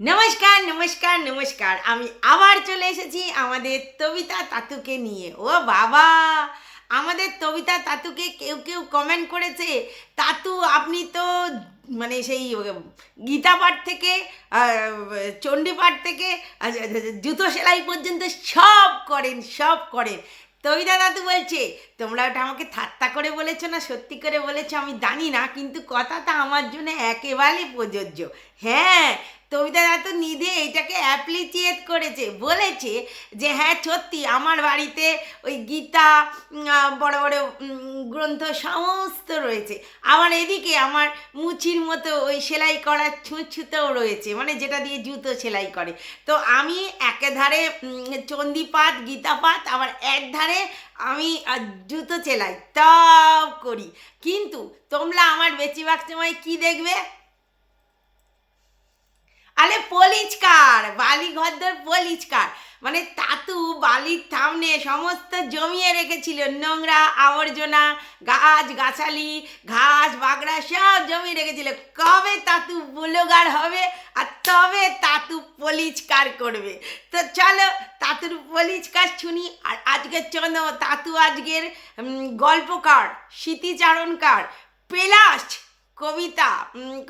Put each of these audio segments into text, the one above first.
নমস্কার নমস্কার নমস্কার। আমি আবার চলে এসেছি আমাদের তবিতা তাতুকে নিয়ে। ও বাবা, আমাদের তবিতা তাতুকে কেউ কেউ কমেন্ট করেছে, তাতু, আপনি তো মানে সেই গীতা পাঠ থেকে চণ্ডী পাঠ থেকে জুতো সেলাই পর্যন্ত সব করেন সব করেন। তবিতা দাদু বলছে, তোমরা ওটা আমাকে ঠাট্টা করে বলেছ না, সত্যি করে বলেছ আমি জানি না, কিন্তু কথাটা আমার জন্য একেবারে প্রযোজ্য। হ্যাঁ তবিতা দাদু নিজে এটাকে অ্যাপ্রিচিয়েট করেছে, বলেছে যে হ্যাঁ সত্যি আমার বাড়িতে ওই গীতা বড় বড় গ্রন্থ সমস্ত রয়েছে। আবার এদিকে আমার মুচির মতো ওই সেলাই করার ছুঁচুতেও রয়েছে মানে যেটা দিয়ে জুতো সেলাই করে। তো আমি একেধারে চণ্ডীপাঠ, গীতাপাঠ, আবার এক ধারে আমি জুতো সেলাই তব করি। কিন্তু তোমরা আমার বেশিরভাগ সময় কি দেখবে? আরে পলিচকার বালি ঘরদর পলিচকার। মানে তাতু, বালির সামনে সমস্ত জমিয়ে রেখেছিল নোংরা আবর্জনা, গাছ, গাছালি, ঘাস, বাগড়া, সব জমিয়ে রেখেছিল। কবে তাতু বুলোগার হবে আর তবে তাতু পলিচকার করবে? তো চলো তাতুর পলিচকার শুনি আর আজকের চলো তাতু আজকের গল্পকার, স্মৃতিচারণকার পেলাস কবিতা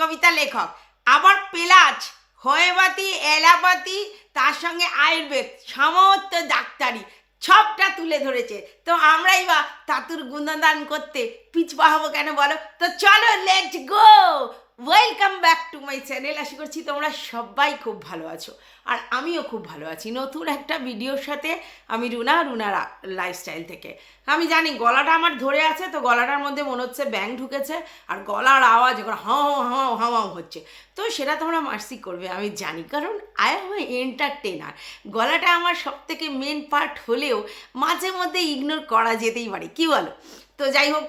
কবিতা লেখক। আবার পেলাচ হয়েবাতি, এলাপাতি, তার সঙ্গে আয়ুর্বেদ, সমস্ত ডাক্তারি, সবটা তুলে ধরেছে। তো আমরাই বা তাতুর গুণদান করতে পিছপা হব কেন বলো? তো চলো let's go welcome back to my channel আশা করছি তোমরা সবাই খুব ভালো আছো। আর আমিও খুব ভালো আছি। নতুন একটা ভিডিওর সাথে আমি রুনা রুনা লাইফস্টাইল থেকে। আমি জানি গলাটা আমার ধরে আছে, তো গলাটার মধ্যে মনে হচ্ছে ব্যাং ঢুকেছে, আর গলার আওয়াজ এখন হাও হাও হাওয়াও হচ্ছে। তো সেটা তোমরা মার্সি করবে, আমি জানি। কারণ আই এম এন্টারটেনার গলাটা আমার সব থেকে মেন পার্ট হলেও মাঝে মধ্যে ইগনোর করা যেতেই পারে। কি বলো? তো যাই হোক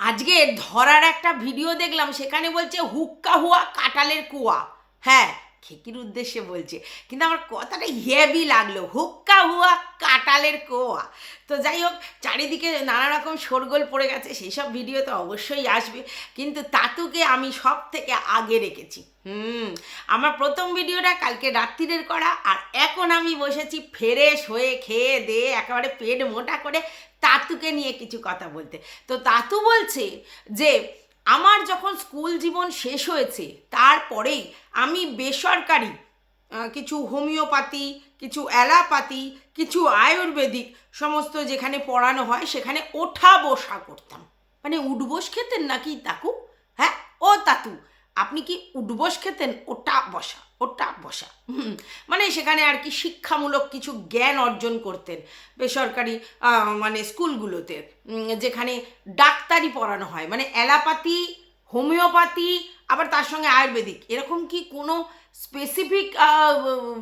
আজকে ধরার একটা ভিডিও দেখলাম সেখানে বলছে হুক্কা হুয়া কাটালের কুয়া। হ্যাঁ খেকির উদ্দেশ্যে বলছে। কিন্তু আমার কথাটা হেভি লাগল। হুক্কা হুয়া কাটালের কোয়া। তো যাই হোক, চারিদিকে নানা রকম শোরগোল পড়ে গেছে সেই সব ভিডিও তো অবশ্যই আসবে। কিন্তু তাতুকে আমি সব থেকে আগে রেখেছি। হুম, আমার প্রথম ভিডিওটা কালকে রাত্রিরের করা, আর এখন আমি বসেছি ফ্রেশ হয়ে খেয়ে দিয়ে একেবারে পেট মোটা করে তাতুকে নিয়ে কিছু কথা বলতে। তো তাতু বলছে যে আমার যখন স্কুল জীবন শেষ হয়েছে, তারপরেই আমি বেসরকারি কিছু হোমিওপ্যাথি, কিছু অ্যালাপাতি কিছু আয়ুর্বেদিক সমস্ত যেখানে পড়ানো হয়, সেখানে ওঠা বসা করতাম। মানে উঠবোস খেতেন নাকি তাকু? হ্যাঁ ও তাতু। আপনি কি উঠবোস খেতেন? ওটা বসা ওটা বসা। মানে সেখানে আর কি শিক্ষামূলক কিছু জ্ঞান অর্জন করতেন বেসরকারি মানে স্কুলগুলোতে। যেখানে ডাক্তারি পড়ানো হয় মানে অ্যালাপাতি হোমিওপ্যাথি, আবার তার সঙ্গে আয়ুর্বেদিক। এরকম কি কোনো স্পেসিফিক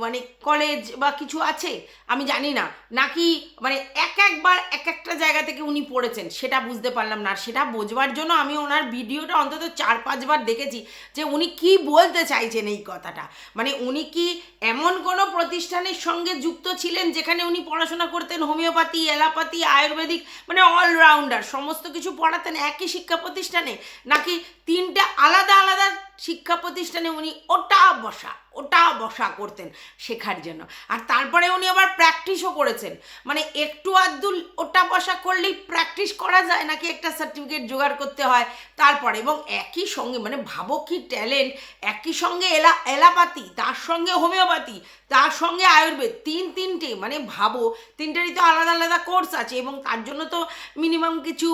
মানে কলেজ বা কিছু আছে? আমি জানি না। নাকি মানে এক একবার এক একটা জায়গা থেকে উনি পড়েছেন, সেটা বুঝতে পারলাম না। সেটা বোঝবার জন্য আমি ওনার ভিডিওটা অন্তত চার, পাঁচবার দেখেছি যে উনি কি বলতে চাইছেন এই কথাটা। মানে উনি কি এমন কোনো প্রতিষ্ঠানের সঙ্গে যুক্ত ছিলেন, যেখানে উনি পড়াশোনা করতেন হোমিওপ্যাথি অ্যালাপাথি আয়ুর্বেদিক মানে অলরাউন্ডার সমস্ত কিছু পড়াতেন একই শিক্ষা প্রতিষ্ঠানে? নাকি তিনটে আলাদা আলাদা শিক্ষা প্রতিষ্ঠানে উনি ওটা বসা। ওটা বসা করতেন শেখার জন্য। আর তারপরে উনি আবার প্র্যাকটিসও করেছেন। মানে একটু আধটু ওটা বসা করলেই প্র্যাকটিস করা যায় নাকি একটা সার্টিফিকেট জোগাড় করতে হয়? তারপরে এবং একই সঙ্গে মানে ভাবো কি ট্যালেন্ট একই সঙ্গে এলা, এলাপাতি, তার সঙ্গে হোমিওপ্যাথি, তার সঙ্গে আয়ুর্বেদ, তিন তিনটে মানে ভাবো, তিনটেরই তো আলাদা আলাদা কোর্স আছে এবং তার জন্য তো মিনিমাম কিছু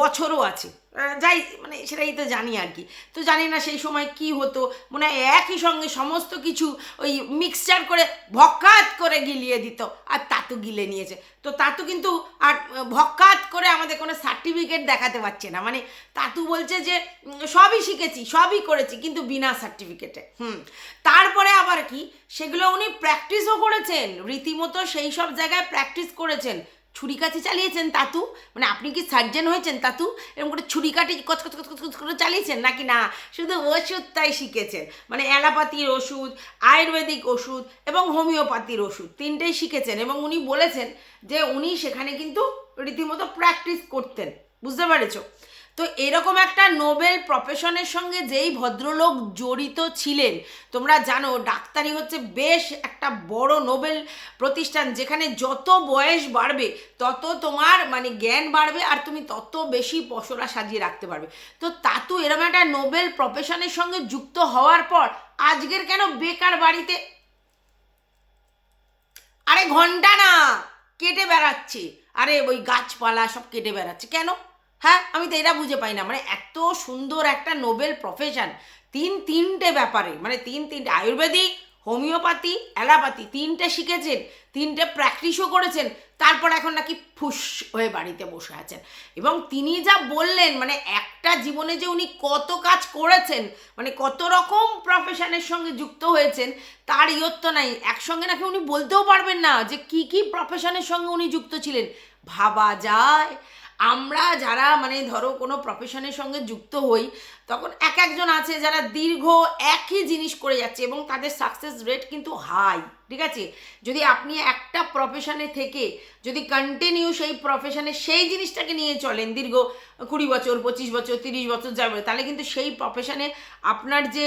বছরও আছে। যাই মানে সেটাই তো জানি আর কি। তো জানি না সেই সময় কি হতো। মনে হয় একই সঙ্গে সমস্ত কিছু ওই মিক্সচার করে ভক্কাত করে গিলিয়ে দিত, আর তাতু গিলে নিয়েছে। তো তাতু কিন্তু আর ভক্কাত করে আমাদের কোনো সার্টিফিকেট দেখাতে পারছে না। মানে তাতু বলছে যে সবই শিখেছি, সবই করেছি, কিন্তু বিনা সার্টিফিকেটে হুম। তারপরে আবার কি, সেগুলো উনি প্র্যাকটিসও করেছেন, রীতিমতো সেই সব জায়গায় প্র্যাকটিস করেছেন। ছুরি কাছে চালিয়েছেন তাতু? মানে আপনি কি সার্জেন হয়েছেন তাতু? এরকম করে ছুরি কাঠি কচ কচ কচ কচ কচ করে চালিয়েছেন নাকি না? শুধু ওষুধ তাই শিখেছেন। মানে অ্যালোপ্যাথির ওষুধ, আয়ুর্বেদিক ওষুধ এবং হোমিওপ্যাথির ওষুধ তিনটেই শিখেছেন এবং উনি বলেছেন যে উনি সেখানে কিন্তু রীতিমতো প্র্যাকটিস করতেন। বুঝতে পেরেছ? তো এরকম একটা নোবেল প্রফেশনের সঙ্গে যেই ভদ্রলোক জড়িত ছিলেন, তোমরা জানো ডাক্তারি হচ্ছে বেশ একটা বড় নোবেল প্রতিষ্ঠান, যেখানে যত বয়স বাড়বে, তত তোমার মানে জ্ঞান বাড়বে আর তুমি তত বেশি পশরা সাজিয়ে রাখতে পারবে। তো তাতু এরকম একটা নোবেল প্রফেশনের সঙ্গে যুক্ত হওয়ার পর, আজকের কেন বেকার বাড়িতে আরে ঘণ্টা না, কেটে বেড়াচ্ছে। আরে ওই গাছপালা সব কেটে বেড়াচ্ছে। কেন? হ্যাঁ আমি তো এটা বুঝে পাই না। মানে এত সুন্দর একটা নোবেল প্রফেশন তিন তিনটে ব্যাপারে মানে তিন তিনটে, আয়ুর্বেদিক, হোমিওপ্যাথি, অ্যালোপ্যাথি, তিনটে শিখেছেন, তিনটে প্র্যাকটিসও করেছেন, তারপর এখন নাকি ফুস হয়ে বাড়িতে বসে আছেন। এবং তিনি যা বললেন মানে একটা জীবনে যে উনি কত কাজ করেছেন মানে কত রকম প্রফেশনের সঙ্গে যুক্ত হয়েছেন, তার ইয়ত্ত নাই। একসঙ্গে নাকি উনি বলতেও পারবেন না যে কি কি প্রফেশনের সঙ্গে উনি যুক্ত ছিলেন। ভাবা যায়। আমরা যারা মানে ধরো কোনো প্রফেশনের সঙ্গে যুক্ত হই, তখন এক একজন আছে যারা দীর্ঘ একই জিনিস করে যাচ্ছে এবং তাদের সাকসেস রেট কিন্তু হাই ঠিক আছে? যদি আপনি একটা প্রফেশনে থেকে যদি কন্টিনিউ সেই প্রফেশনে সেই জিনিসটাকে নিয়ে চলেন দীর্ঘ কুড়ি বছর, পঁচিশ বছর, তিরিশ বছর যাবে তাহলে কিন্তু সেই প্রফেশনে আপনার যে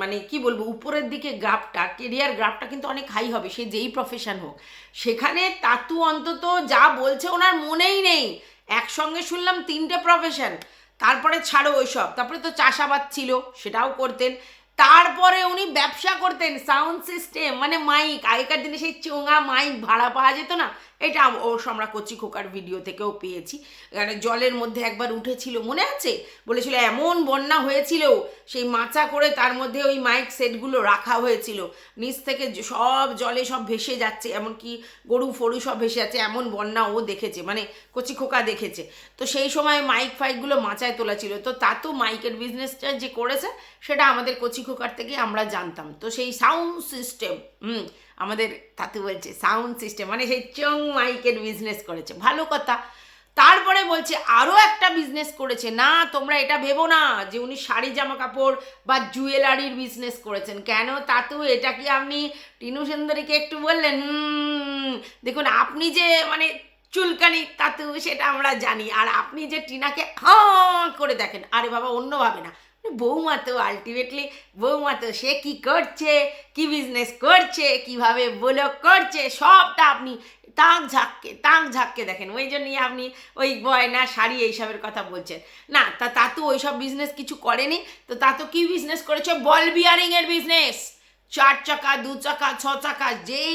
মানে কি বলব, উপরের দিকে গ্রাফটা কেরিয়ার গ্রাফটা কিন্তু অনেক হাই হবে, সে যেই প্রফেশন হোক। সেখানে তাতু অন্তত যা বলছে ওনার মনেই নেই একসঙ্গে শুনলাম তিনটে প্রফেশন তারপরে ছাড়ো ওইসব। তারপরে তো চাষাবাদ ছিল, সেটাও করতেন। তারপরে উনি ব্যবসা করতেন সাউন্ড সিস্টেম মানে মাইক আগেকার দিনে সেই চোঙা মাইক ভাড়া পাওয়া যেত না এটা অবশ্য আমরা কচি খোকার ভিডিও থেকেও পেয়েছি। এখানে জলের মধ্যে একবার উঠেছিল, মনে আছে? বলেছিল, এমন বন্যা হয়েছিল, সেই মাচা করে তার মধ্যে ওই মাইক সেটগুলো রাখা হয়েছিল। নিচ থেকে সব জলে সব ভেসে যাচ্ছে, এমনকি গরু ফরু সব ভেসে যাচ্ছে, এমন বন্যা ও দেখেছে মানে কচি খোকা দেখেছে। তো সেই সময় মাইক ফাইকগুলো মাচায় তোলা ছিল। তো তা তো মাইকের বিজনেসটা যে করেছে, সেটা আমাদের কচি খোকার থেকে আমরা জানতাম। তো সেই সাউন্ড সিস্টেম হুম আমাদের তাতে বলছে সাউন্ড সিস্টেম মানে সেই চং মাইকের বিজনেস করেছে। ভালো কথা। তারপরে বলছে আরও একটা বিজনেস করেছে। না, তোমরা এটা ভেবো না যে উনি শাড়ি জামা কাপড় বা জুয়েলারির বিজনেস করেছেন। কেন? তাতেও এটা কি আপনি টিনু সুন্দরীকে একটু বললেন? দেখুন, আপনি যে মানে চুলকানি, তাতু, সেটা আমরা জানি। আর আপনি যে টিনাকে হাঁ করে দেখেন, আরে বাবা অন্যভাবে না। বৌমা তো আলটিমেটলি বৌমা তো সে কি করছে, কি বিজনেস করছে, কীভাবে ব্লগ করছে, সবটা আপনি তাক ঝাঁককে তাক ঝাঁককে দেখেন। ওই জন্যই আপনি ওই গয়না, শাড়ি এইসবের কথা বলছেন। না, তা তাতু ওইসব বিজনেস কিছু করেনি। তো তাতু কি বিজনেস করেছে? বল বিয়ারিংয়ের বিজনেস চার চাকা, দু চাকা, ছ চাকা, যেই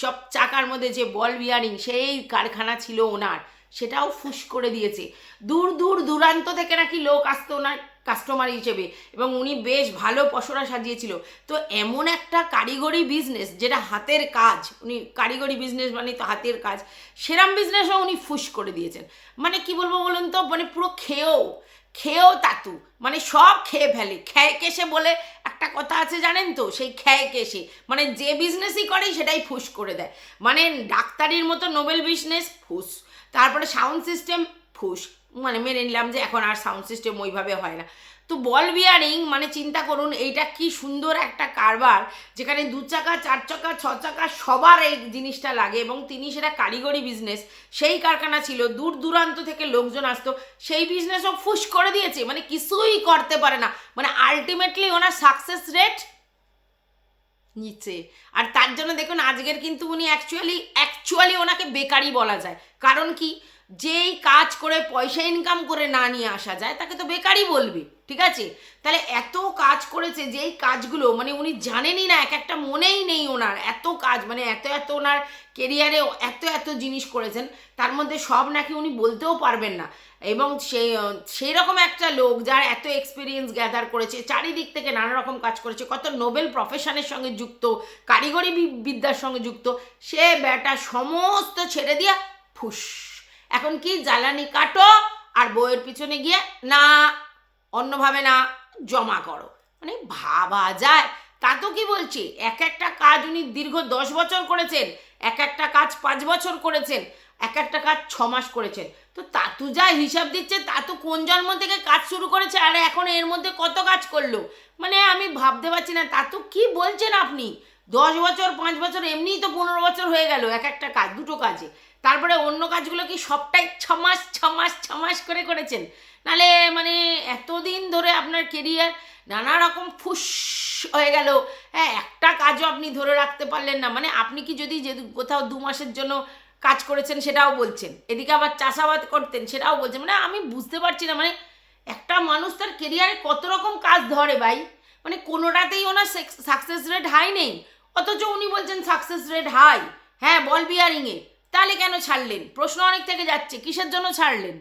সব চাকার মধ্যে যে বল বিয়ারিং সেই কারখানা ছিল ওনার। সেটাও ফুস করে দিয়েছে। দূর দূর দূরান্ত থেকে নাকি লোক আসতো ওনার। কাস্টমার হিসেবে। এবং উনি বেশ ভালো পসরা সাজিয়েছিল। তো এমন একটা কারিগরি বিজনেস যেটা হাতের কাজ, উনি কারিগরি বিজনেস মানে তো হাতের কাজ, সেরাম বিজনেসও উনি ফুস করে দিয়েছেন। মানে কি বলব বলুন তো? মানে পুরো খেয়েও খেয়েও তাতু। মানে সব খেয়ে ফেলে। খেয়ে কেসে বলে একটা কথা আছে জানেন তো? সেই খেয়ে কেসে। মানে যে বিজনেসই করে সেটাই ফুস করে দেয়। মানে ডাক্তারির মতো নোবেল বিজনেস ফুস। তারপরে সাউন্ড সিস্টেম ফুস। মানে মেনে নিলাম যে এখন আর সাউন্ড সিস্টেম ওইভাবে হয় না। তো বল বিয়ারিং মানে চিন্তা করুন, এইটা কি সুন্দর একটা কারবার যেখানে দু চাকা, চার চাকা, ছ চাকা সবার এই জিনিসটা লাগে এবং তিনি সেটা কারিগরি বিজনেস সেই কারখানা ছিল, দূর দূরান্ত থেকে লোকজন আসতো, সেই বিজনেসও ফুস করে দিয়েছে মানে কিছুই করতে পারে না। মানে আলটিমেটলি ওনার সাকসেস রেট নিচে। আর তার জন্য দেখুন, আজকের কিন্তু উনি অ্যাকচুয়ালি অ্যাকচুয়ালি ওনাকে বেকারই বলা যায়। কারণ কি? যেই কাজ করে পয়সা ইনকাম করে না নিয়ে আসা যায়, তাকে তো বেকারই বলবে, ঠিক আছে? তাহলে এত কাজ করেছে, যেই কাজগুলো মানে উনি জানেনই না, এক একটা মনেই নেই ওনার, এত কাজ মানে এত এত ওনার কেরিয়ারে এত এত জিনিস করেছেন, তার মধ্যে সব নাকি উনি বলতেও পারবেন না। এবং সেই সেই রকম একটা লোক যার এত এক্সপিরিয়েন্স গ্যাদার করেছে, চারিদিক থেকে নানা রকম কাজ করেছে, কত নোবেল প্রফেশনের সঙ্গে যুক্ত, কারিগরি বিদ্যার সঙ্গে যুক্ত, সে ব্যাটা সমস্ত ছেড়ে দিয়া ফুস। এখন কি জ্বালানি কাটো আর বইয়ের পিছনে গিয়ে না, অন্যভাবে না, জমা করো। মানে ভাবা যায়। তা তো কি বলছি? এক একটা কাজ উনি দীর্ঘ দশ বছর করেছেন, এক একটা কাজ পাঁচ বছর করেছেন, এক একটা কাজ ছ মাস করেছেন। তো তাতু যা হিসাব দিচ্ছে, তাতু কোন জন্ম থেকে কাজ শুরু করেছে, আর এখন এর মধ্যে কত কাজ করল? মানে আমি ভাবতে পারছি না, তাতু কি বলছেন আপনি? দশ বছর, পাঁচ বছর, এমনিই তো পনেরো বছর হয়ে গেল এক একটা কাজ, দুটো কাজে। তারপরে অন্য কাজগুলো কি সবটাই ছমাস ছমাস ছ মাস ছ মাস করে করেছেন? নালে মানে এতদিন ধরে আপনার কেরিয়ার নানা রকম ফুস হয়ে গেল। হ্যাঁ একটা কাজও আপনি ধরে রাখতে পারলেন না। মানে আপনি কি যদি যে কোথাও দু মাসের জন্য কাজ করেছেন সেটাও বলছেন, এদিকে আবার চাষাবাদ করতেন সেটাও বলছেন। মানে আমি বুঝতে পারছি না মানে একটা মানুষ তার কেরিয়ারে কত রকম কাজ ধরে ভাই? মানে কোনোটাতেই ওনার সাকসেস রেট হাই নেই। অথচ উনি বলছেন সাকসেস রেট হাই হ্যাঁ বল বিয়ারিংয়ে তাহলে কেন ছাড়লেন? প্রশ্ন অনেক থেকে যাচ্ছে, কিসের জন্য ছাড়লেন?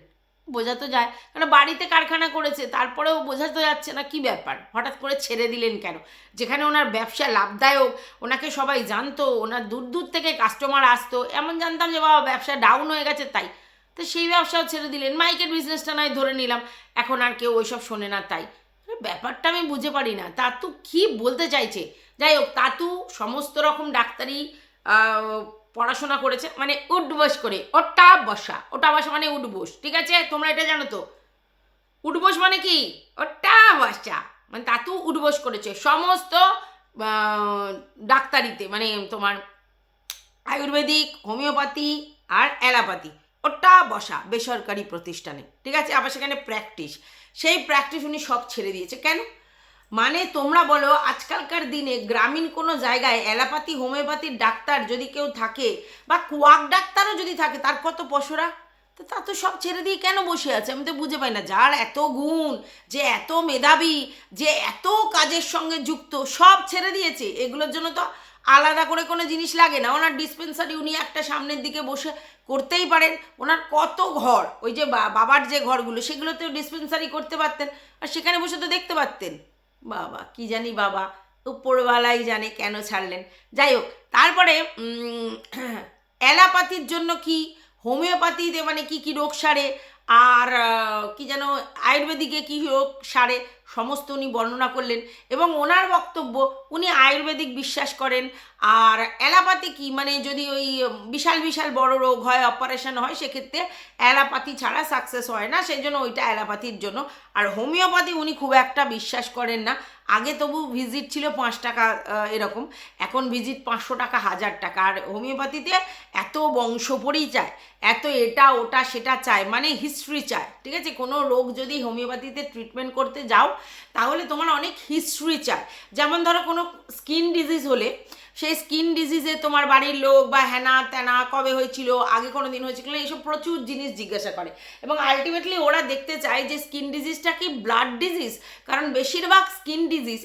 বোঝা তো যায় কারণ বাড়িতে কারখানা করেছে, তারপরেও বোঝা তো যাচ্ছে না, কি ব্যাপার? হঠাৎ করে ছেড়ে দিলেন কেন? যেখানে ওনার ব্যবসা লাভদায়ক, ওনাকে সবাই জানতো, ওনার দূর দূর থেকে কাস্টমার আসতো, এমন জানতাম যে, বাবা, ব্যবসা ডাউন হয়ে গেছে তাই। তো সেই ব্যবসাও ছেড়ে দিলেন, মাইকের বিজনেসটা নয়, ধরে নিলাম। এখন আর কেউ ওইসব শোনে না তাই। ব্যাপারটা আমি বুঝে পারি না। তাতু কি বলতে চাইছে? যাই হোক, তাতু সমস্ত রকম ডাক্তারি পড়াশোনা করেছে মানে উঠবোস করে, ওটা বসা ওটা বসা মানে উঠবোস, ঠিক আছে? তোমরা এটা জানো তো। উঠবোস মানে কি? ওটা বসা মানে তা তাতু উঠবোস করেছে। সমস্ত ডাক্তারিতে মানে তোমার আয়ুর্বেদিক, হোমিওপ্যাথি আর অ্যালোপ্যাথি, ওটা বসা বেসরকারি প্রতিষ্ঠানে, ঠিক আছে? আবার সেখানে প্র্যাকটিস সেই প্র্যাকটিস উনি সব ছেড়ে দিয়েছে। কেন? মানে তোমরা বলো, আজকালকার দিনে গ্রামীণ কোনো জায়গায় অ্যালোপ্যাথি, হোমিওপ্যাথির ডাক্তার যদি কেউ থাকে বা কোয়াক ডাক্তারও যদি থাকে, তার কত পশরা? তো তা তো সব ছেড়ে দিয়ে কেন বসে আছে? আমি তো বুঝে পাই না। যার এত গুণ, যে এত মেধাবী, যে এত কাজের সঙ্গে যুক্ত, সব ছেড়ে দিয়েছে। এগুলোর জন্য তো আলাদা করে কোনো জিনিস লাগে না। ওনার ডিসপেন্সারি উনি একটা সামনের দিকে বসে করতেই পারেন। ওনার কত ঘর, ওই যে বাবার যে ঘরগুলো, সেগুলোতেও ডিসপেন্সারি করতে পারতেন। আর সেখানে বসে তো দেখতে পারতেন। বাবা, কি জানি বাবা, উপরওয়ালাই জানে কেন ছাড়লেন। যাই হোক, তারপরে অ্যালাপাতির জন্য কি হোমিওপ্যাথিতে মানে কি কি রোগ সারে, আর কি যেন আয়ুর্বেদিকে কি রোগ সারে সমস্ত উনি বর্ণনা করলেন এবং ওনার বক্তব্য উনি আয়ুর্বেদিক বিশ্বাস করেন। আর অ্যালাপাতি কি? মানে যদি ওই বিশাল বিশাল বড় রোগ হয় অপারেশন হয়, সেক্ষেত্রে অ্যালাপাথি ছাড়া সাকসেস হয় না। সেই জন্য ওইটা অ্যালাপাথির জন্য। আর হোমিওপ্যাথি উনি খুব একটা বিশ্বাস করেন না। আগে তবু ভিজিট ছিল পাঁচ টাকা এরকম। এখন ভিজিট পাঁচশো টাকা, হাজার টাকা। আর হোমিওপ্যাথিতে এত বংশ পরিচয় এত এটা, ওটা, সেটা চায় মানে হিস্ট্রি চায়, ঠিক আছে? কোনো রোগ যদি হোমিওপ্যাথিতে ট্রিটমেন্ট করতে যাও, তাহলে তোমার অনেক হিস্ট্রি চায়। যেমন ধরো কোনো স্কিন ডিজিজ হলে সেই স্কিন ডিজিজে তোমার বাড়ির লোক বা হ্যানা ত্যানা কবে হয়েছিল, আগে কোনো দিন হয়েছিল এইসব প্রচুর জিনিস জিজ্ঞাসা করে। এবং আলটিমেটলি ওরা দেখতে চায় যে স্কিন ডিজিজটা কি ব্লাড ডিজিজ কারণ বেশিরভাগ স্কিন ডিজিজ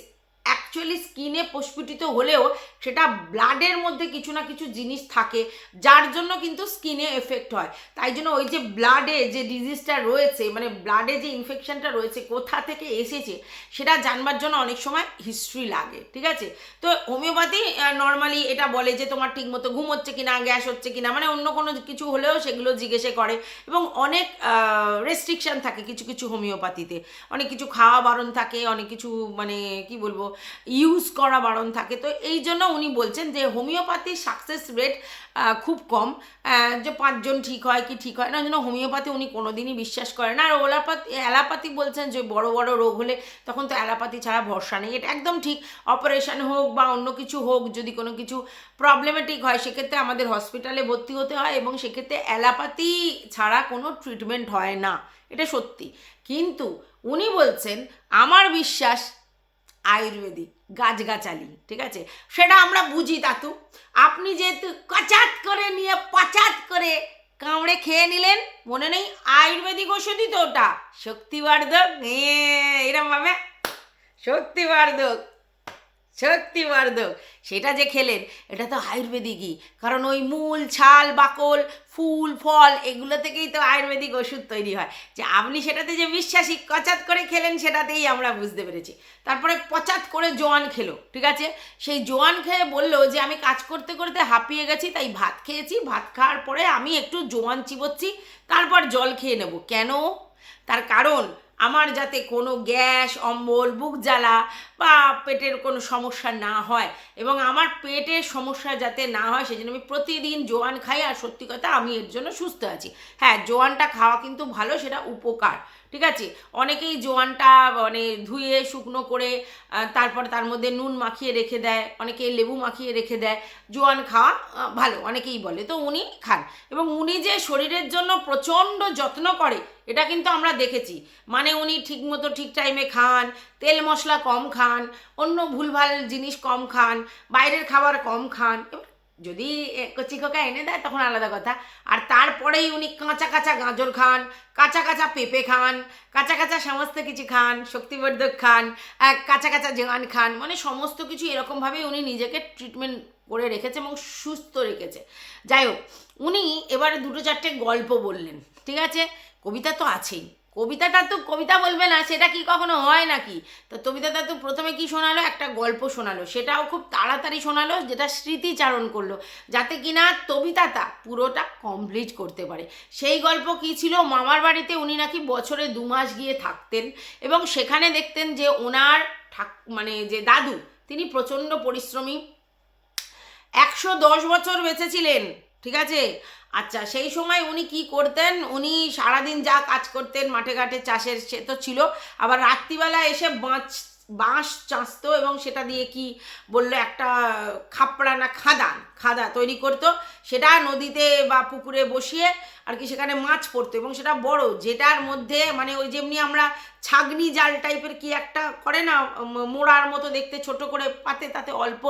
অ্যাকচুয়ালি স্কিনে প্রস্ফুটিত হলেও সেটা ব্লাডের মধ্যে কিছু না কিছু জিনিস থাকে, যার জন্য কিন্তু স্কিনে এফেক্ট হয়। তাই জন্য ওই যে ব্লাডে যে ডিজিজটা রয়েছে মানে ব্লাডে যে ইনফেকশনটা রয়েছে, কোথা থেকে এসেছে, সেটা জানবার জন্য অনেক সময় হিস্ট্রি লাগে, ঠিক আছে? তো হোমিওপ্যাথি নর্মালি এটা বলে যে তোমার ঠিকমতো ঘুম হচ্ছে কিনা, গ্যাস হচ্ছে কিনা মানে অন্য কোনো কিছু হলেও সেগুলো জিজ্ঞেসে করে। এবং অনেক রেস্ট্রিকশন থাকে কিছু কিছু হোমিওপ্যাথিতে অনেক কিছু খাওয়া বারণ থাকে, অনেক কিছু মানে কি বলব ইউজ করা বারণ থাকে। তো এই জন্য উনি বলছেন যে, হোমিওপ্যাথি সাকসেস রেট খুব কম। যে পাঁচজন ঠিক হয় কি ঠিক হয় না জন্য হোমিওপ্যাথি উনি কোনোদিনই বিশ্বাস করেন না। আর ওলাপাতি অ্যালাপাতি বলছেন যে, বড় বড় রোগ হলে তখন তো অ্যালাপাতি ছাড়া ভরসা নেই। এটা একদম ঠিক। অপারেশন হোক বা অন্য কিছু হোক, যদি কোনো কিছু প্রবলেমেটিক হয়, সেক্ষেত্রে আমাদের হসপিটালে ভর্তি হতে হয় এবং সেক্ষেত্রে অ্যালাপাতি ছাড়া কোনো ট্রিটমেন্ট হয় না। এটা সত্যি। কিন্তু উনি বলছেন, আমার বিশ্বাস আয়ুর্বেদিক, গাছগাছালি, ঠিক আছে? সেটা আমরা বুঝি তাতু আপনি যেহেতু কচাত করে নিয়ে পচাত করে কামড়ে খেয়ে নিলেন, মনে নেই আয়ুর্বেদিক ওষুধই তো ওটা। শক্তিবর্ধক এরম ভাবে। শক্তিবর্ধক। শক্তিবর্ধক। সেটা যে খেলেন, এটা তো আয়ুর্বেদিকই। কারণ ওই মূল, ছাল, বাকল, ফুল, ফল, এগুলো থেকেই তো আয়ুর্বেদিক ওষুধ তৈরি হয়। যে আপনি সেটাতে যে বিশ্বাসী কচাত করে খেলেন, সেটাতেই আমরা বুঝতে পেরেছি। তারপরে পচাত করে জোয়ান খেলো, ঠিক আছে? সেই জোয়ান খেয়ে বলল যে, আমি কাজ করতে করতে হাঁপিয়ে গেছি, তাই ভাত খেয়েছি। ভাত খাওয়ার পরে আমি একটু জোয়ান চিবোচ্ছি, তারপর জল খেয়ে নেব। কেন? তার কারণ আমার যাতে কোনো গ্যাস, অম্বল, বুক জ্বালা বা পেটের কোনো সমস্যা না হয় এবং আমার পেটের সমস্যা যাতে না হয় সেজন্য আমি প্রতিদিন জোয়ান খাই আর সত্যি কথা আমি এর জন্য সুস্থ আছি। হ্যাঁ জোয়ানটা খাওয়া কিন্তু ভালো, সেটা উপকার, ঠিক আছে? অনেকেই জোয়ানটা মানে ধুয়ে, শুকনো করে তারপর তার মধ্যে নুন মাখিয়ে রেখে দেয় অনেকে লেবু মাখিয়ে রেখে দেয়। জোয়ান খাওয়া ভালো, অনেকেই বলে। তো উনি খান এবং উনি যে শরীরের জন্য প্রচণ্ড যত্ন করে এটা কিন্তু আমরা দেখেছি। মানে উনি ঠিকমতো ঠিক টাইমে খান, তেল মশলা কম খান, অন্য ভুলভাল জিনিস কম খান, বাইরের খাবার কম খান। যদি খোকা এনে দেয় তখন আলাদা কথা। আর তারপরেই উনি কাঁচা কাঁচা গাজর খান, কাঁচা কাঁচা পেঁপে খান, কাঁচা কাঁচা সমস্ত কিছু খান, শক্তিবর্ধক খান কাঁচা কাঁচা জোয়ান খান। মানে সমস্ত কিছু এরকমভাবেই উনি নিজেকে ট্রিটমেন্ট করে রেখেছে এবং সুস্থ রেখেছে। যাই হোক, উনি এবারে দুটো চারটে গল্প বললেন, ঠিক আছে? কবিতা তো আছেই। কবিতাটা তো কবিতা বলবে না, সেটা কি কখনো হয় নাকি? তো কবিতাটা তো প্রথমে কি শোনালো? একটা গল্প শোনালো। সেটাও খুব তাড়াতাড়ি শোনালো, যেটা স্মৃতিচারণ করল, যাতে কিনা কবিতাটা পুরোটা কমপ্লিট করতে পারে। সেই গল্প কি ছিল? মামার বাড়িতে উনি নাকি বছরে দু মাস গিয়ে থাকতেন এবং সেখানে দেখতেন যে ওনার ঠাক মানে যে দাদু, তিনি প্রচণ্ড পরিশ্রমী। একশো দশ বছর বেঁচেছিলেন। ঠিক আছে? আচ্ছা সেই সময় উনি কি করতেন? উনি সারাদিন যা কাজ করতেন, মাঠে ঘাটে চাষের, সে তো ছিল। আবার রাত্রিবেলা এসে বাঁচ, বাঁশ চাঁচত এবং সেটা দিয়ে কি বলল? একটা খাপড়া না খাদা খাদা তৈরি করতো, সেটা নদীতে বা পুকুরে বসিয়ে আর কি সেখানে মাছ পড়তো এবং সেটা বড়, যেটার মধ্যে মানে ওই যেমনি আমরা ছাগনি জাল টাইপের কি একটা করে না মোড়ার মতো দেখতে ছোট করে পাতে, তাতে অল্প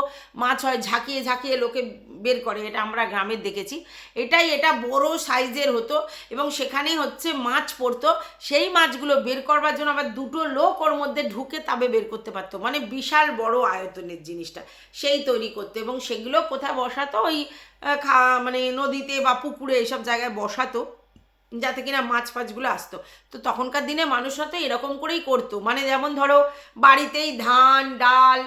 মাছ হয়, ঝাঁকিয়ে ঝাঁকিয়ে লোকে বের করে, এটা আমরা গ্রামের দেখেছি। এটাই, এটা বড় সাইজের হতো এবং সেখানে হচ্ছে মাছ পড়তো, সেই মাছগুলো বের করবার জন্য আবার দুটো লোক ওর মধ্যে ঢুকে তবে বের করতে পারতো। মানে বিশাল বড় আয়তনের জিনিসটা, সেই তৈরি করতো এবং সেগুলো কোথায় বসাতো ওই খা মানে নদীতে বা পুকুরে এইসব জায়গায় বসাতো, যাতে কিনা মাছ ফাছগুলো আসতো। তো তখনকার দিনে মানুষরা তো এরকম করেই করতো। মানে যেমন ধরো, বাড়িতেই ধান, ডাল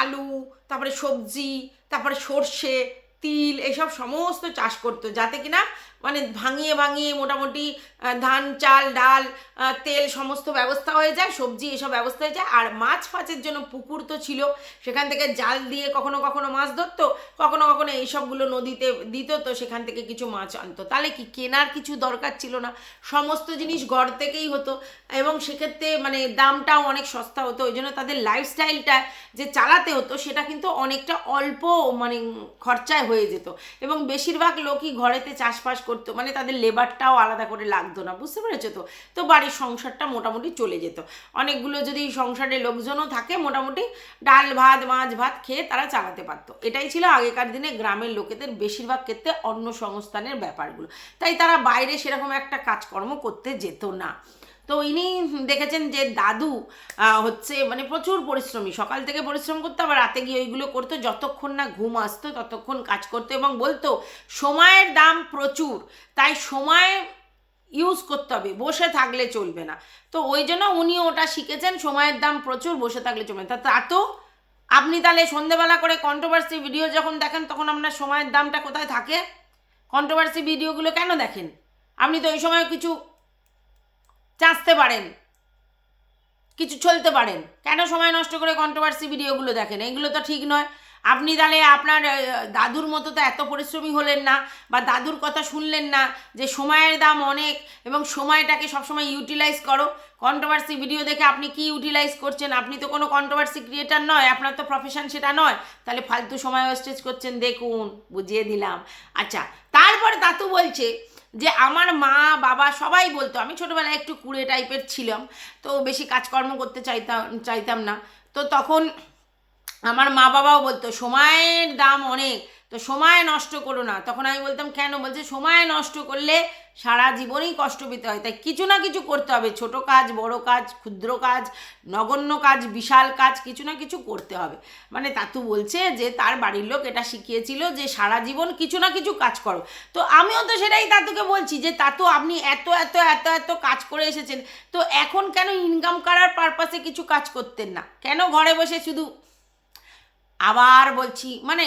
আলু, তারপরে সবজি, তারপরে সর্ষে, তিল এসব সমস্ত চাষ করতো, যাতে কিনা মানে ভাঙিয়ে ভাঙিয়ে মোটামুটি ধান, চাল, ডাল তেল সমস্ত ব্যবস্থা হয়ে যায়, সবজি এসব ব্যবস্থা হয়ে যায়। আর মাছ ফাছের জন্য পুকুর তো ছিল, সেখান থেকে জাল দিয়ে কখনো কখনো মাছ ধরতো, কখনো কখনো এইসবগুলো নদীতে দিত, তো সেখান থেকে কিছু মাছ আনতো। তাহলে কি কেনার কিছু দরকার ছিল না? সমস্ত জিনিস ঘর থেকেই হতো এবং সেক্ষেত্রে মানে দামটাও অনেক সস্তা হতো। ওই জন্য তাদের লাইফস্টাইলটা যে চালাতে হতো, সেটা কিন্তু অনেকটা অল্প মানে খরচায় হয়ে যেত। এবং বেশিরভাগ লোকই ঘরেতে চাষবাস করতো মানে তাদের লেবারটাও আলাদা করে লাগতো না, বুঝতে পেরেছ তো? তো বাড়ির সংসারটা মোটামুটি চলে যেত। অনেকগুলো যদি সংসারে লোকজনও থাকে, মোটামুটি ডাল, ভাত, মাছ, ভাত খেয়ে তারা চালাতে পারতো। এটাই ছিল আগেকার দিনে গ্রামের লোকেদের বেশিরভাগ ক্ষেত্রে অন্য সংস্থানের ব্যাপারগুলো। তাই তারা বাইরে সেরকম একটা কাজকর্ম করতে যেত না। তো ইনি দেখেছেন যে দাদু হচ্ছে মানে প্রচুর পরিশ্রমী। সকাল থেকে পরিশ্রম করতো, আবার রাতে গিয়ে ওইগুলো করতো, যতক্ষণ না ঘুম আসতো, ততক্ষণ কাজ করতো এবং বলতো, সময়ের দাম প্রচুর, তাই সময় ইউজ করতে হবে, বসে থাকলে চলবে না। তো ওই জন্য উনি ওটা শিখেছেন, সময়ের দাম প্রচুর, বসে থাকলে চলবে না। তা তা তো আপনি তাহলে সন্ধেবেলা করে কন্ট্রোভার্সি ভিডিও যখন দেখেন, তখন আপনার সময়ের দামটা কোথায় থাকে? কন্ট্রোভার্সি ভিডিওগুলো কেন দেখেন? আপনি তো ওই সময় কিছু চাঁচতে পারেন। কিছু চলতে পারেন। কেন সময় নষ্ট করে কন্ট্রোভার্সি ভিডিওগুলো দেখেন? এগুলো তো ঠিক নয়। আপনি তাহলে আপনার দাদুর মতো তো এত পরিশ্রমী হলেন না বা দাদুর কথা শুনলেন না যে সময়ের দাম অনেক এবং সময়টাকে সবসময় ইউটিলাইজ করো। কন্ট্রোভার্সি ভিডিও দেখে আপনি কি ইউটিলাইজ করছেন? আপনি তো কোনো কন্ট্রোভার্সি ক্রিয়েটার নয়, আপনার তো প্রফেশন সেটা নয়। তাহলে ফালতু সময় ওয়েস্টেজ করছেন, দেখুন, বুঝিয়ে দিলাম। আচ্ছা তারপরে দাতু বলছে যে আমার মা, বাবা সবাই বলতো। আমি ছোটোবেলায় একটু কুড়ে টাইপের ছিলাম, তো বেশি কাজকর্ম করতে চাইতাম চাইতাম না। তো তখন আমার মা বাবাও বলতো, সময়ের দাম অনেক তো সময় নষ্ট করো না। তখন আমি বলতাম, কেন? বলছে, সময় নষ্ট করলে সারা জীবনই কষ্ট পেতে হয়। তাই কিছু না কিছু করতে হবে। ছোট কাজ, বড় কাজ, ক্ষুদ্র কাজ, নগণ্য কাজ, বিশাল কাজ, কিছু না কিছু করতে হবে। মানে তাতু বলছে যে, তার বাড়ির লোক এটা শিখিয়েছিল যে, সারা জীবন কিছু না কিছু কাজ করো। তো আমিও তো সেটাই তাতুকে বলছি যে, তাতু, আপনি এত এত এত এত কাজ করে এসেছেন। তো এখন কেন ইনকাম করার পারপাসে কিছু কাজ করতেন না? কেন ঘরে বসে শুধু? আবার বলছি মানে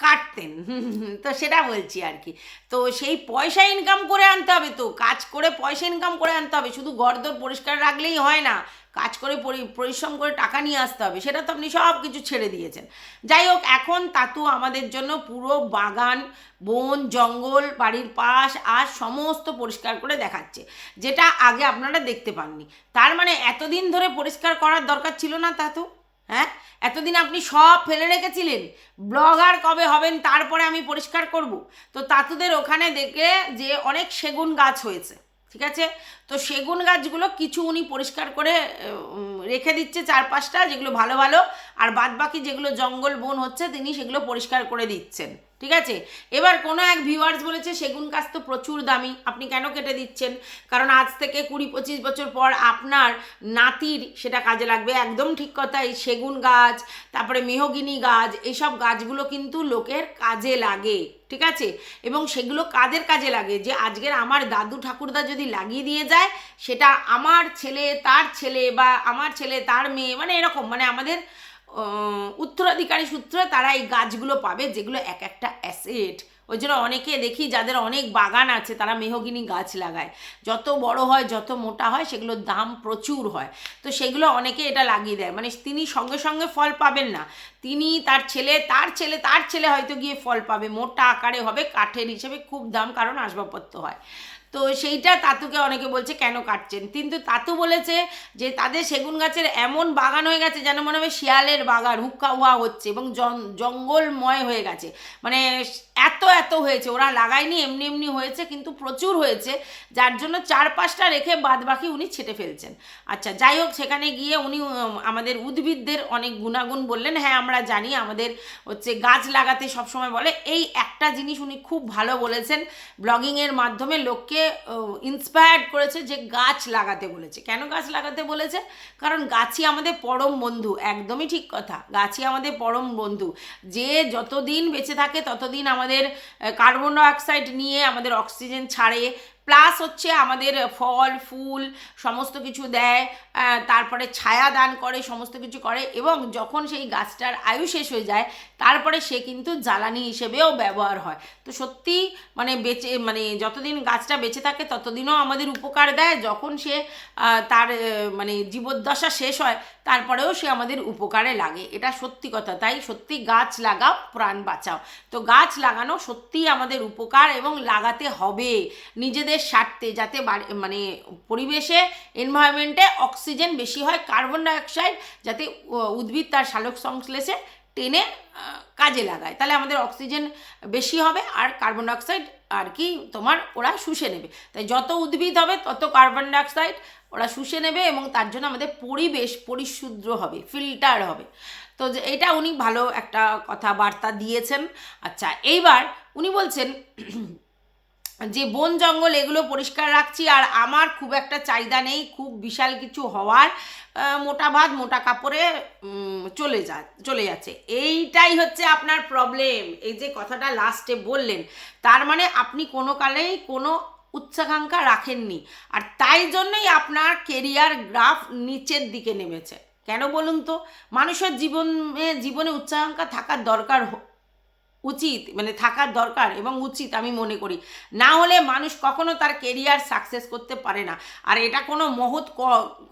কাটতেন। তো সেটা বলছি আর কি। তো সেই পয়সা ইনকাম করে আনতে হবে তো। কাজ করে পয়সা ইনকাম করে আনতে হবে। শুধু ঘরদোর পরিষ্কার রাখলেই হয় না। কাজ করে পরিশ্রম করে টাকা নিয়ে আসতে হবে। সেটা তো আপনি সব কিছু ছেড়ে দিয়েছেন। যাই হোক, এখন তাতু আমাদের জন্য পুরো বাগান, বন, জঙ্গল, বাড়ির পাশ আর সমস্ত পরিষ্কার করে দেখাচ্ছে। যেটা আগে আপনারা দেখতে পাননি। তার মানে এতদিন ধরে পরিষ্কার করার দরকার ছিল না তাতু? হ্যাঁ? এতদিন আপনি সব ফেলে রেখেছিলেন। ব্লগার কবে হবেন তারপরে আমি পরিষ্কার করব। তো তাতুদের ওখানে দেখে যে অনেক সেগুন গাছ হয়েছে, ঠিক আছে? তো সেগুন গাছগুলো কিছু উনি পরিষ্কার করে রেখে দিচ্ছে চার পাঁচটা যেগুলো ভালো ভালো। আর বাদ বাকি যেগুলো জঙ্গল বন হচ্ছে, তিনি সেগুলো পরিষ্কার করে দিচ্ছেন। ঠিক আছে? এবার কোনো এক ভিউয়ার্স বলেছে, সেগুন গাছ তো প্রচুর দামি, আপনি কেন কেটে দিচ্ছেন? কারণ আজ থেকে কুড়ি পঁচিশ বছর পর আপনার নাতির সেটা কাজে লাগবে। একদম ঠিক কথা, এই সেগুন গাছ, তারপরে মেহগিনি গাছ এইসব গাছগুলো কিন্তু লোকের কাজে লাগে, ঠিক আছে? এবং সেগুলো কাদের কাজে লাগে? যে আজকের আমার দাদু ঠাকুরদা যদি লাগিয়ে দিয়ে যায়, সেটা আমার ছেলে, তার ছেলে বা আমার ছেলে, তার মেয়ে মানে এরকম মানে আমাদের উত্তরাধিকারী সূত্রে তারা এই গাছগুলো পাবে, যেগুলো এক একটা অ্যাসেট ওই জন্য অনেকে দেখি যাদের অনেক বাগান আছে, তারা মেহগিনি গাছ লাগায়। যত বড় হয়, যত মোটা হয়, সেগুলোর দাম প্রচুর হয়। তো সেগুলো অনেকে এটা লাগিয়ে দেয়। মানে তিনি সঙ্গে সঙ্গে ফল পাবেন না। তিনি তার ছেলে তার ছেলে তার ছেলে হয়তো গিয়ে ফল পাবে। মোটা আকারে হবে, কাঠের হিসেবে খুব দাম, কারণ আসবাবপত্র হয়। তো সেইটা তাতুকে অনেকে বলছে, কেন কাটছেন? কিন্তু তাতু বলেছে যে, তাদের সেগুন গাছের এমন বাগান হয়ে গেছে, যেন মনে হবে শিয়ালের বাগান, হুক্কা হুয়া হচ্ছে এবং জঙ্গলময় হয়ে গেছে। মানে এত এত হয়েছে। ওরা লাগায়নি, এমনি এমনি হয়েছে, কিন্তু প্রচুর হয়েছে। যার জন্য চার পাঁচটা রেখে বাদ বাকি উনি ছেটে ফেলছেন। আচ্ছা যাই হোক, সেখানে গিয়ে উনি আমাদের উদ্ভিদদের অনেক গুণাগুণ বললেন। হ্যাঁ আমরা জানি আমাদের হচ্ছে গাছ লাগাতে সবসময় বলে। এই একটা জিনিস উনি খুব ভালো বলেছেন। ব্লগিংয়ের মাধ্যমে লোককে ইন্সপায়ার্ড করেছে যে গাছ লাগাতে বলেছে। কেন গাছ লাগাতে বলেছে? কারণ গাছই আমাদের পরম বন্ধু। একদমই ঠিক কথা। গাছই আমাদের পরম বন্ধু। যে যতদিন বেঁচে থাকে, ততদিন আমাদের কার্বন ডাইঅক্সাইড নিয়ে আমাদের অক্সিজেন ছাড়ে প্লাস হচ্ছে আমাদের ফল, ফুল সমস্ত কিছু দেয় তারপরে ছায়া দান করে, সমস্ত কিছু করে এবং যখন সেই গাছটার আয়ু শেষ হয়ে যায়, তারপরে সে কিন্তু জ্বালানি হিসেবেও ব্যবহার হয়। তো সত্যি মানে বেঁচে মানে যতদিন গাছটা বেঁচে থাকে, ততদিনও আমাদের উপকার দেয়। যখন সে তার মানে জীবদ্দশা শেষ হয় তারপরেও সে আমাদের উপকারে লাগে। এটা সত্যি কথা, তাই সত্যি গাছ লাগাও, প্রাণ বাঁচাও। তো গাছ লাগানো সত্যিই আমাদের উপকার এবং লাগাতে হবে। নিজেদের স্বার্থে যাতে মানে পরিবেশে এনভায়রনমেন্টে অক্সিজেন বেশি হয় কার্বন ডাইঅক্সাইড যাতে উদ্ভিদ তার সালোক সংশ্লেষে টেনে কাজে লাগায়। তাহলে আমাদের অক্সিজেন বেশি হবে আর কার্বন ডাইঅক্সাইড আর কি তোমার ওরা শুষে নেবে। তাই যত উদ্ভিদ হবে, তত কার্বন ডাইঅক্সাইড ওরা শুষে নেবে এবং তার জন্য আমাদের পরিবেশ পরিশুদ্ধ হবে ফিল্টার হবে। তো এটা উনি ভালো একটা কথাবার্তা দিয়েছেন। আচ্ছা এইবার উনি বলছেন, যে বন জঙ্গল এগুলো পরিষ্কার রাখছি আর আমার খুব একটা চাহিদা নেই, খুব বিশাল কিছু হওয়ার মোটা ভাত, মোটা কাপড়ে চলে যা, চলে যাচ্ছে। এইটাই হচ্ছে আপনার প্রবলেম এই যে কথাটা লাস্টে বললেন, তার মানে আপনি কোনো কালেই কোনো উচ্চাকাঙ্ক্ষা রাখেননি। আর তাই জন্যই আপনার কেরিয়ার গ্রাফ নিচের দিকে নেমেছে। কেন বলুন তো? মানুষের জীবনে জীবনে উচ্চাকাঙ্ক্ষা থাকার দরকার উচিত মানে থাকার দরকার এবং উচিত আমি মনে করি। না হলে মানুষ কখনো তার কেরিয়ার সাকসেস করতে পারে না। আর এটা কোনো মহৎ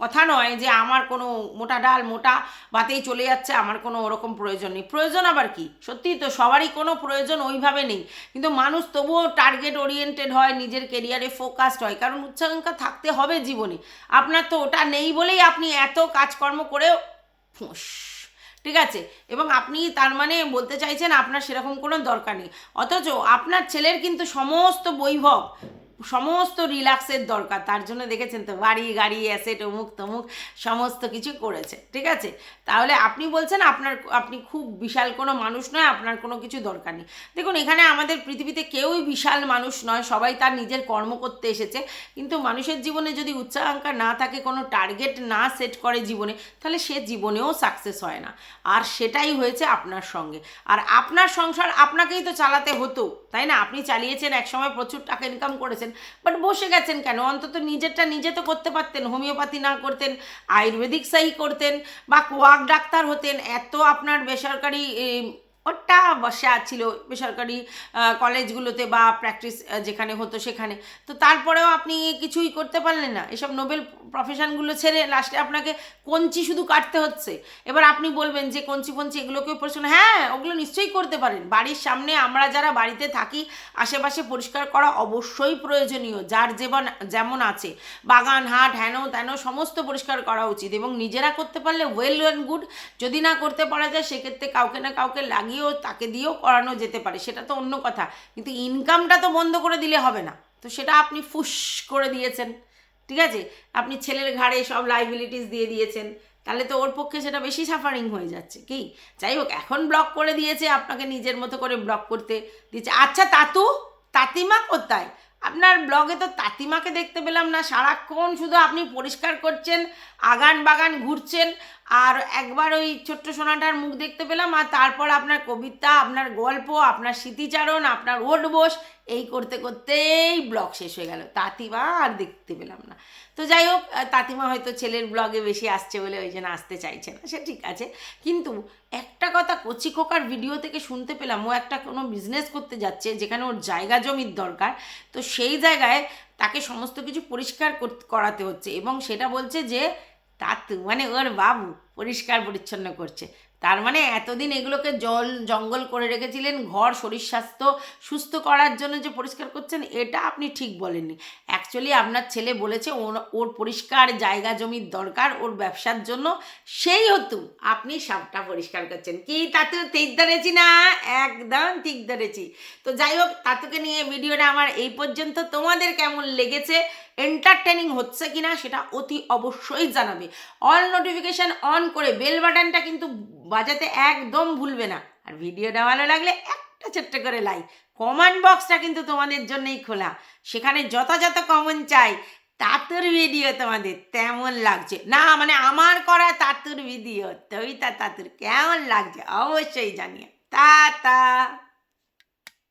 কথা নয় যে আমার কোনো মোটা ডাল মোটা ভাতেই চলে যাচ্ছে, আমার কোনো ওরকম প্রয়োজন নেই। প্রয়োজন আবার কি? সত্যি তো সবারই কোনো প্রয়োজন ওইভাবে নেই। কিন্তু মানুষ তবুও টার্গেট ওরিয়েন্টেড হয়, নিজের কেরিয়ারে ফোকাসড হয়। কারণ উচ্চাকাঙ্ক্ষা থাকতে হবে জীবনে। আপনার তো ওটা নেই বলেই আপনি এত কাজকর্ম করেও, ফুঁস। ঠিক আছে? এবং আপনি তার মানে বলতে চাইছেন আপনার সেরকম কোনো দরকার নেই। অথচ আপনার ছেলের কিন্তু সমস্ত বৈভব সমস্ত রিল্যাক্সের দরকার। তার জন্য দেখেছেন তো, বাড়ি, গাড়ি অ্যাসেট অমুক, তমুক, সমস্ত কিছু করেছে, ঠিক আছে? তাহলে আপনি বলছেন আপনার, আপনি খুব বিশাল কোনো মানুষ নয়, আপনার কোনো কিছু দরকার নেই। দেখুন, এখানে আমাদের পৃথিবীতে কেউই বিশাল মানুষ নয়, সবাই তার নিজের কর্ম করতে এসেছে। কিন্তু মানুষের জীবনে যদি উচ্চাকাঙ্ক্ষা না থাকে, কোনো টার্গেট না সেট করে জীবনে, তাহলে সে জীবনেও সাকসেস হয় না। আর সেটাই হয়েছে আপনার সঙ্গে। আর আপনার সংসার আপনাকেই তো চালাতে হতো, তাই না? আপনি চালিয়েছেন, একসময় প্রচুর টাকা ইনকাম করেছেন। বাট বসে গেছেন কেন? অন্তত নিজেরটা নিজে তো করতে পারতেন, হোমিওপ্যাথি না করতেন, আয়ুর্বেদিক সাই করতেন, বা কোয়াক ডাক্তার হতেন, এত আপনার বেসরকারি ওটা বসা ছিল বেসরকারি কলেজগুলোতে বা প্র্যাকটিস যেখানে হতো সেখানে। তো তারপরেও আপনি কিছুই করতে পারলেন না। এসব নোবেল প্রফেশনগুলো ছেড়ে লাস্টে আপনাকে কঞ্চি শুধু কাটতে হচ্ছে। এবার আপনি বলবেন যে কঞ্চি ফঞ্চি এগুলোকেও পরিষ্কার হ্যাঁ ওগুলো নিশ্চয়ই করতে পারেন। বাড়ির সামনে আমরা যারা বাড়িতে থাকি, আশেপাশে পরিষ্কার করা অবশ্যই প্রয়োজনীয়। যার যেমন যেমন আছে। বাগান, হাট, হেন তেন সমস্ত পরিষ্কার করা উচিত এবং নিজেরা করতে পারলে ওয়েল অ্যান্ড গুড যদি না করতে পারা যায়, সেক্ষেত্রে কাউকে না কাউকে লাগিয়েও তাকে দিয়েও করানো যেতে পারে, সেটা তো অন্য কথা। কিন্তু ইনকামটা তো বন্ধ করে দিলে হবে না। তো সেটা আপনি ফুস করে দিয়েছেন, ঠিক আছে? আপনি ছেলের ঘাড়ে সব লাইবিলিটিস দিয়ে দিয়েছেন, তাহলে তো ওর পক্ষে সেটা বেশি সাফারিং হয়ে যাচ্ছে। কি? যাই হোক, এখন ব্লক করে দিয়েছে, আপনাকে নিজের মতো করে ব্লক করতে দিয়েছে। আচ্ছা তাতু? তাতিমা কোথায়? আপনার ব্লগে তো তাতিমাকে দেখতে পেলাম না, সারাক্ষণ শুধু আপনি পরিষ্কার করছেন আগান বাগান ঘুরছেন আর একবার ওই ছোট্ট সোনাটার মুখ দেখতে পেলাম, আর তারপর আপনার কবিতা, আপনার গল্প, আপনার স্মৃতিচারণ, আপনার ওট বস এই করতে করতেই ব্লগ শেষ হয়ে গেল। তাতিমা আর দেখতে পেলাম না। তো যাই হোক তাতিমা হয়তো ছেলের ব্লগে বেশি আসছে বলে ওই জন্য আসতে চাইছে না, সে ঠিক আছে। কিন্তু একটা কথা কচি খোকার ভিডিও থেকে শুনতে পেলাম, ও একটা কোনো বিজনেস করতে যাচ্ছে, যেখানে ওর জায়গা জমির দরকার। তো সেই জায়গায় তাকে সমস্ত কিছু পরিষ্কার করাতে হচ্ছে এবং সেটা বলছে যে তাতু মানে ওর বাবু পরিষ্কার পরিচ্ছন্ন করছে। তার মানে এতদিন এগুলোকে জল, জঙ্গল করে রেখেছিলেন, ঘর, শরীর স্বাস্থ্য সুস্থ করার জন্য যে পরিষ্কার করছেন, এটা আপনি ঠিক বলেননি। অ্যাকচুয়ালি আপনার ছেলে বলেছে, ওর ওর পরিষ্কার জায়গা জমির দরকার, ওর ব্যবসার জন্য। সেই হতু, আপনি সবটা পরিষ্কার করছেন। কি তাতে ঠিক ধরেছি না? একদম ঠিক ধরেছি। তো যাই হোক, তাতুকে নিয়ে ভিডিওটা আমার এই পর্যন্ত। তোমাদের কেমন লেগেছে? এন্টারটেনিং হচ্ছে কিনা সেটা অতি অবশ্যই জানাবে। অল নোটিফিকেশান অন করে বেল বাটনটা কিন্তু বাজাতে একদম ভুলবে না। আর ভিডিওটা ভালো লাগলে একটা ছোট্ট করে লাইক কমেন্ট বক্সটা কিন্তু তোমাদের জন্যই খোলা। সেখানে যথাযথ কমেন্ট চাই, তাতুর ভিডিও তোমাদের তেমন লাগছে। না মানে আমার করা তাতুর ভিডিও তৈতা তাতুর কেমন লাগছে অবশ্যই জানিয়ে তা টা